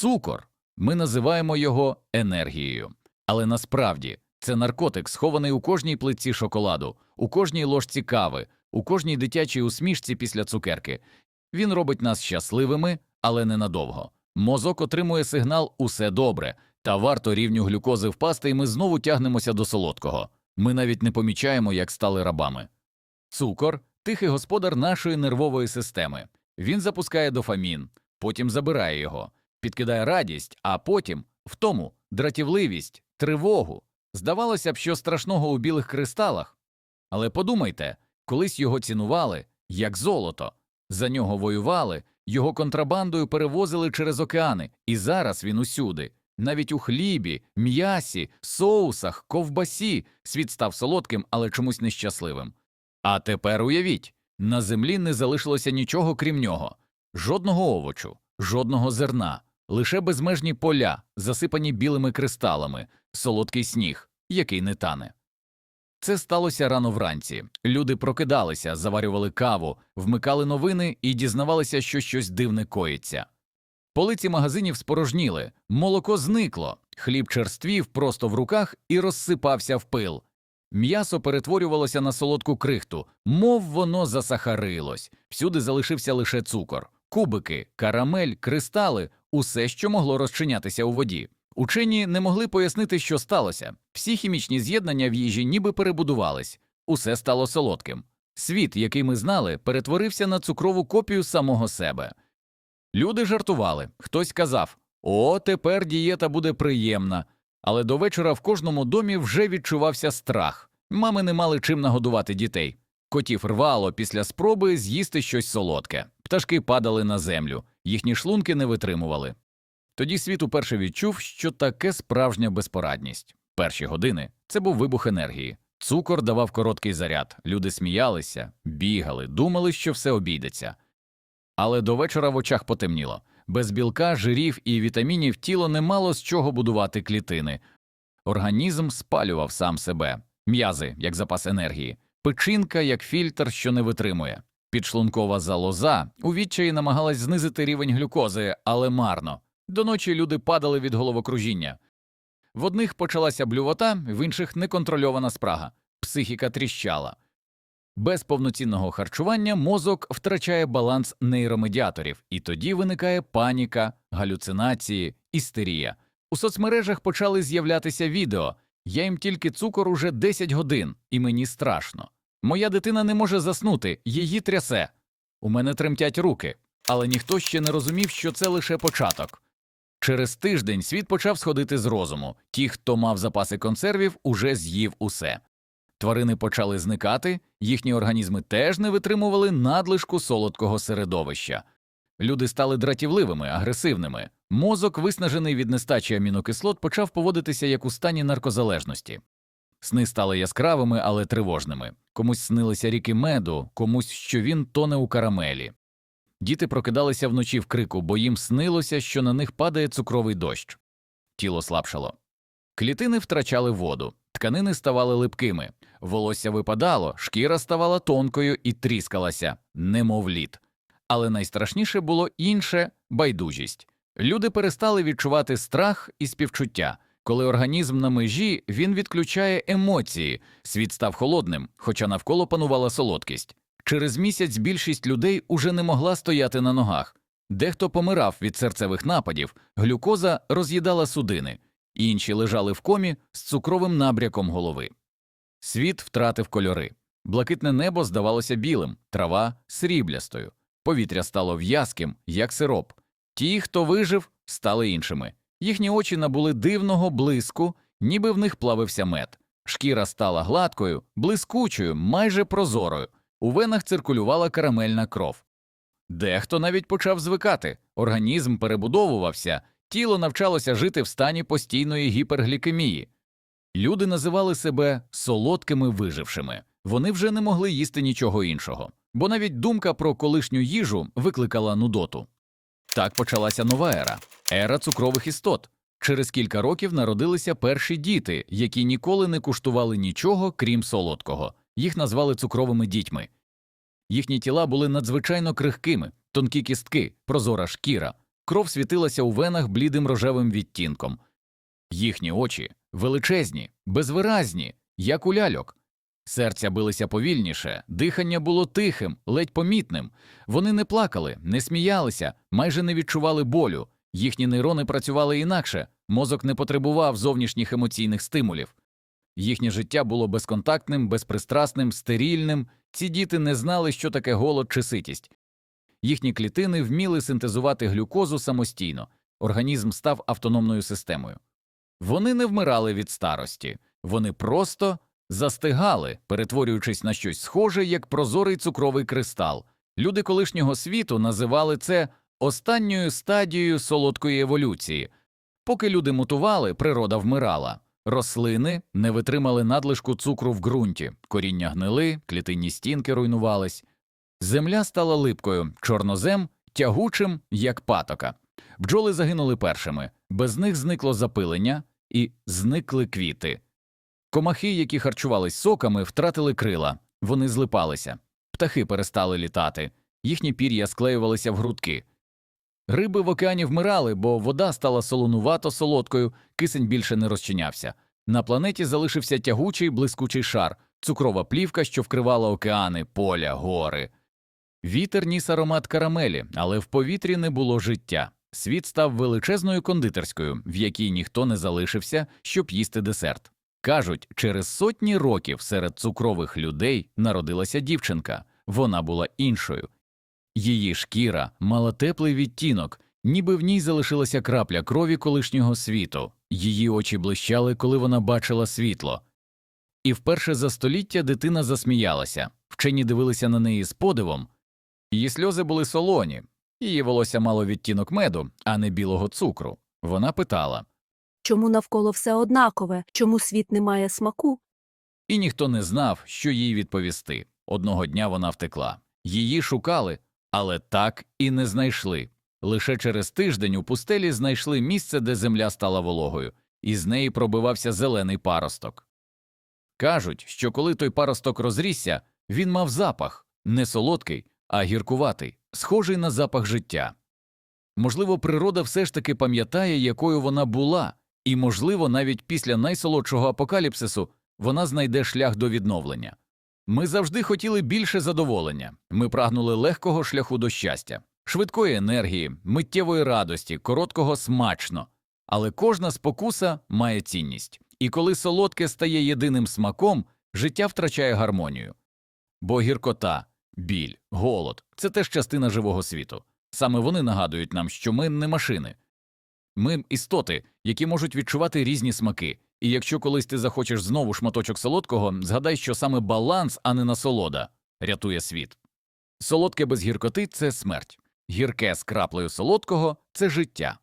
Цукор ми називаємо його енергією, але насправді це наркотик, схований у кожній плитці шоколаду, у кожній ложці кави, у кожній дитячій усмішці після цукерки. Він робить нас щасливими, але ненадовго. Мозок отримує сигнал усе добре, та варто рівню глюкози впасти, і ми знову тягнемося до солодкого. Ми навіть не помічаємо, як стали рабами. Цукор тихий господар нашої нервової системи. Він запускає дофамін, потім забирає його, підкидає радість, а потім втому, дратівливість, тривогу. Здавалося б, що страшного у білих кристалах. Але подумайте, колись його цінували як золото, за нього воювали, його контрабандою перевозили через океани, і зараз він усюди. Навіть у хлібі, м'ясі, соусах, ковбасі світ став солодким, але чомусь нещасливим. А тепер уявіть, на землі не залишилося нічого крім нього, жодного овочу, жодного зерна, лише безмежні поля, засипані білими кристалами, солодкий сніг, який не тане. Це сталося рано вранці. Люди прокидалися, заварювали каву, вмикали новини і дізнавалися, що щось дивне коїться. Полиці магазинів спорожніли, молоко зникло, хліб черствів просто в руках і розсипався в пил. М'ясо перетворювалося на солодку крихту, мов воно засахарилось, всюди залишився лише цукор, кубики, карамель, кристали, усе, що могло розчинятися у воді. Учені не могли пояснити, що сталося. Всі хімічні з'єднання в їжі ніби перебудувались, усе стало солодким. Світ, який ми знали, перетворився на цукрову копію самого себе. Люди жартували, хтось казав О, тепер дієта буде приємна. Але до вечора в кожному домі вже відчувався страх. Мами не мали чим нагодувати дітей. Котів рвало після спроби з'їсти щось солодке. Пташки падали на землю, їхні шлунки не витримували. Тоді світ уперше відчув, що таке справжня безпорадність. Перші години це був вибух енергії. Цукор давав короткий заряд, люди сміялися, бігали, думали, що все обійдеться. Але до вечора в очах потемніло. Без білка, жирів і вітамінів тіло не мало з чого будувати клітини. Організм спалював сам себе, м'язи як запас енергії, печінка як фільтр, що не витримує. Підшлункова залоза у відчаї намагалась знизити рівень глюкози, але марно. До ночі люди падали від головокружіння. В одних почалася блювота, в інших неконтрольована спрага, психіка тріщала. Без повноцінного харчування мозок втрачає баланс нейромедіаторів, і тоді виникає паніка, галюцинації, істерія. У соцмережах почали з'являтися відео. Я їм тільки цукор уже 10 годин, і мені страшно. Моя дитина не може заснути, її трясе. У мене тремтять руки, але ніхто ще не розумів, що це лише початок. Через тиждень світ почав сходити з розуму. Ті, хто мав запаси консервів, уже з'їв усе. Тварини почали зникати, їхні організми теж не витримували надлишку солодкого середовища. Люди стали дратівливими, агресивними. Мозок, виснажений від нестачі амінокислот, почав поводитися як у стані наркозалежності. Сни стали яскравими, але тривожними. Комусь снилися ріки меду, комусь, що він тоне у карамелі. Діти прокидалися вночі в крику, бо їм снилося, що на них падає цукровий дощ. Тіло слабшало. Клітини втрачали воду, тканини ставали липкими, волосся випадало, шкіра ставала тонкою і тріскалася, немов лід. Але найстрашніше було інше байдужість. Люди перестали відчувати страх і співчуття. Коли організм на межі, він відключає емоції, світ став холодним, хоча навколо панувала солодкість. Через місяць більшість людей уже не могла стояти на ногах. Дехто помирав від серцевих нападів, глюкоза роз'їдала судини, інші лежали в комі з цукровим набряком голови. Світ втратив кольори. Блакитне небо здавалося білим, трава сріблястою, повітря стало в'язким, як сироп. Ті, хто вижив, стали іншими. Їхні очі набули дивного блиску, ніби в них плавився мед. Шкіра стала гладкою, блискучою, майже прозорою. У венах циркулювала карамельна кров. Дехто навіть почав звикати, організм перебудовувався, тіло навчалося жити в стані постійної гіперглікемії. Люди називали себе солодкими вижившими, вони вже не могли їсти нічого іншого, бо навіть думка про колишню їжу викликала нудоту. Так почалася нова ера ера цукрових істот. Через кілька років народилися перші діти, які ніколи не куштували нічого, крім солодкого. Їх назвали цукровими дітьми. Їхні тіла були надзвичайно крихкими, тонкі кістки, прозора шкіра, кров світилася у венах блідим рожевим відтінком. Їхні очі величезні, безвиразні, як у ляльок. Серця билися повільніше, дихання було тихим, ледь помітним. Вони не плакали, не сміялися, майже не відчували болю. Їхні нейрони працювали інакше, мозок не потребував зовнішніх емоційних стимулів. Їхнє життя було безконтактним, безпристрасним, стерільним. Ці діти не знали, що таке голод чи ситість. Їхні клітини вміли синтезувати глюкозу самостійно, організм став автономною системою. Вони не вмирали від старості, вони просто застигали, перетворюючись на щось схоже, як прозорий цукровий кристал. Люди колишнього світу називали це останньою стадією солодкої еволюції. Поки люди мутували, природа вмирала. Рослини не витримали надлишку цукру в ґрунті, коріння гнили, клітинні стінки руйнувались. Земля стала липкою, чорнозем тягучим, як патока. Бджоли загинули першими, без них зникло запилення і зникли квіти. Комахи, які харчувались соками, втратили крила, вони злипалися. Птахи перестали літати, їхні пір'я склеювалися в грудки. Риби в океані вмирали, бо вода стала солонувато солодкою, кисень більше не розчинявся. На планеті залишився тягучий блискучий шар, цукрова плівка, що вкривала океани, поля, гори. Вітер ніс аромат карамелі, але в повітрі не було життя. Світ став величезною кондитерською, в якій ніхто не залишився, щоб їсти десерт. Кажуть, через сотні років серед цукрових людей народилася дівчинка. Вона була іншою. Її шкіра мала теплий відтінок, ніби в ній залишилася крапля крові колишнього світу. Її очі блищали, коли вона бачила світло. І вперше за століття дитина засміялася. Вчені дивилися на неї з подивом. Її сльози були солоні, її волосся мало відтінок меду, а не білого цукру. Вона питала, Чому навколо все однакове? Чому світ не має смаку? і ніхто не знав, що їй відповісти. Одного дня вона втекла. Її шукали, але так і не знайшли. Лише через тиждень у пустелі знайшли місце, де земля стала вологою, і з неї пробивався зелений паросток. Кажуть, що коли той паросток розрісся, він мав запах не солодкий, а гіркуватий, схожий на запах життя. Можливо, природа все ж таки пам'ятає, якою вона була, і, можливо, навіть після найсолодшого апокаліпсису вона знайде шлях до відновлення. Ми завжди хотіли більше задоволення, ми прагнули легкого шляху до щастя, швидкої енергії, миттєвої радості, короткого смачно. Але кожна спокуса має цінність, і коли солодке стає єдиним смаком, життя втрачає гармонію. Бо гіркота, біль, голод це теж частина живого світу. Саме вони нагадують нам, що ми не машини. Ми істоти, які можуть відчувати різні смаки, і якщо колись ти захочеш знову шматочок солодкого, згадай, що саме баланс, а не насолода, рятує світ. Солодке без гіркоти це смерть, гірке з краплею солодкого це життя.